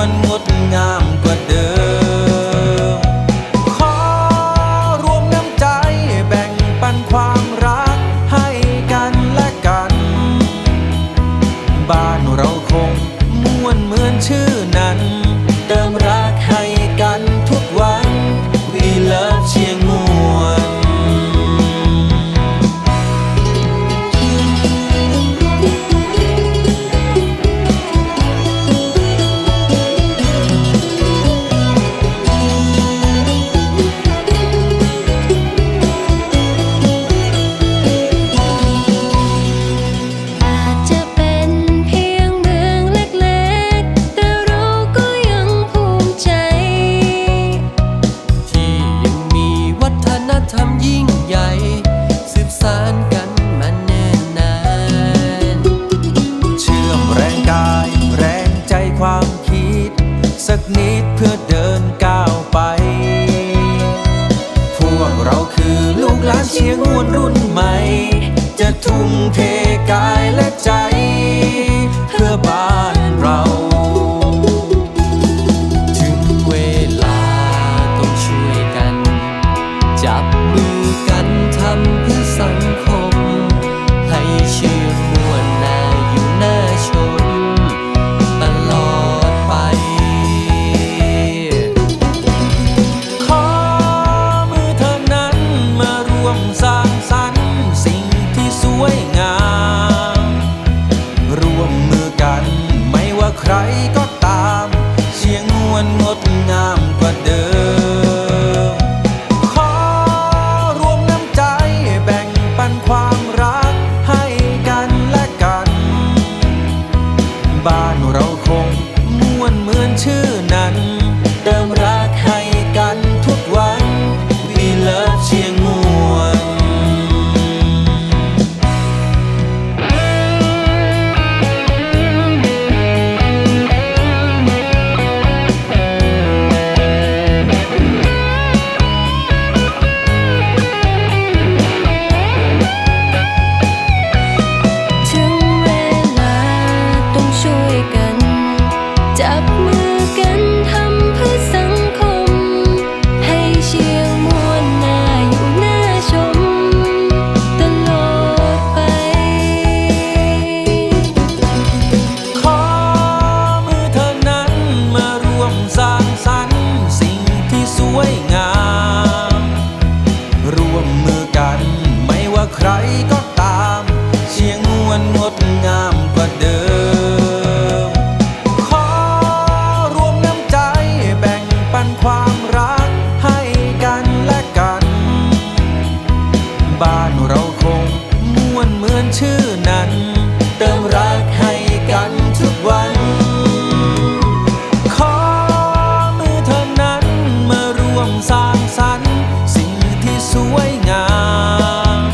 วงดงามกว่าเดิม ขอรวมน้ำใจแบ่งปันความรักให้กันและกัน บ้านเราคงม่วนเหมือนชื่อ ทุ่มเทกายและใจ Panorama จับมือกัน เติมรักให้กันทุกวัน ขอมือเธอนั้นมาร่วมสร้างสรรค์สิ่งที่สวยงาม